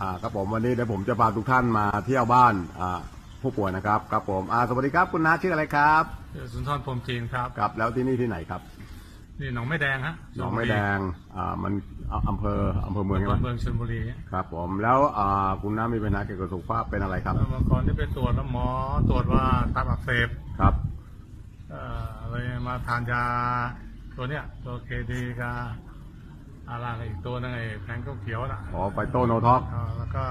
อ่าครับผมวันนี้เดี๋ยวผมจะพาทุกท่านมาเที่ยวบ้านอ่าผู้ป่วยนะครับครับผมอ่าสวัสดีครับคุณน้าชื่ออะไรครับสุนทรพรหมจีนครับครับแล้วที่นี่ที่ไหนครับนี่หนองไม่แดงฮะหนองไม้แดงอ่ามันอ่าอำเภออำเภอเมืองใช่ไหมเมืองชลบุรีครับผมแล้วอ่าคุณน้ามีปัญหาเกี่ยวกับสุขภาพเป็นอะไรครับเมื่อก่อนที่ไปตรวจแล้วหมอตรวจว่าตับอักเสบครับเอ่อเลยมาทานยาตัวเนี้ยตัวเคดีกับ อะไรอีกตัวนึงไอ้แพงเขียวๆน่ะขอไฟโตโนท็อกอ่าแล้วก็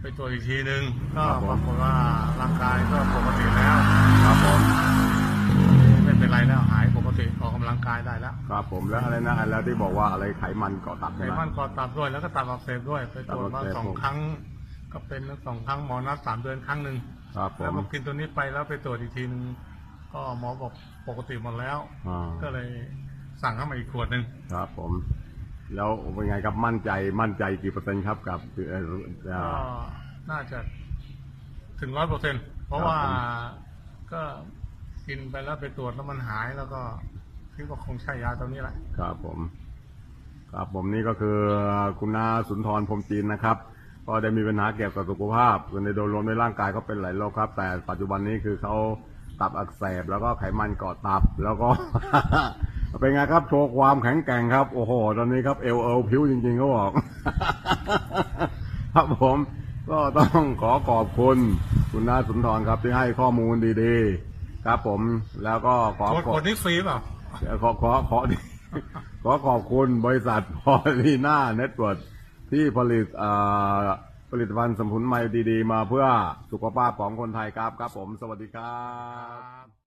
ไปตรวจอีกทีนึงก็ครับผมปรากฏว่าร่างกายก็ปกติแล้วครับผมไม่เป็นไรแล้วหายปกติออกกำลังกายได้แล้วครับผมแล้วอะไรนะแล้วที่บอกว่าอะไรไขมันเกาะตับไขใช่ไหมมันก่อตับด้วยแล้วก็ตับอักเสบด้วยไปตรวจตับอัมากเสบสองครั้ง ก็เป็นสองครั้งหมอนัดสามเดือนครั้งหนึ่งครับผแล้วมพอกินตัวนี้ไปแล้วไปตรวจอีกทีนึงก็หมอบอกปกติหมดแล้วอ่าก็เลยสั่งเข้ามาอีกขวดหนึ่งครับผม แล้วเป็นไงครับมั่นใจมั่นใจกี่เปอร์เซ็นต์ครับกับเอ่อเอ่ก็อ น่าจะถึงร้อยเปอร์เซ็นเพราะครับว่าผมก็กินไปแล้วไปตรวจแล้วมันหายแล้วก็คิดว่าคงใช่ยาตัวนี้แหละ ครับผม ครับผมนี่ก็คือคุณนาสุนทรพรหมจีนนะครับ ก็ได้มีปัญหาเกี่ยวกับสุขภาพในโดยรวมในร่างกายก็เป็นหลายโรคครับ แต่ปัจจุบันนี้คือเขาตับอักเสบแล้วก็ไขมันเกาะตับแล้วก็ เป็นไงครับ โชว์ความแข็งแกร่งครับ โอ้โห ตอนนี้ครับเอวเอวผิวจริงๆเขาบอก ครับผมก็ต้องขอขอบคุณคุณนาสุนทรครับที่ให้ข้อมูลดีๆ ครับผมแล้วก็ขอขวดขอขวดนี้ฟรีเปล่าเดี๋ยวขอขอขอขอขอบคุณบริษัทพอลีน่าเน็ตเวิร์ที่ผลิตอ่าผลิตภัณฑ์สมุนไพรดีๆ มาเพื่อสุขภาพของคนไทยครับครับผม สวัสดีครับ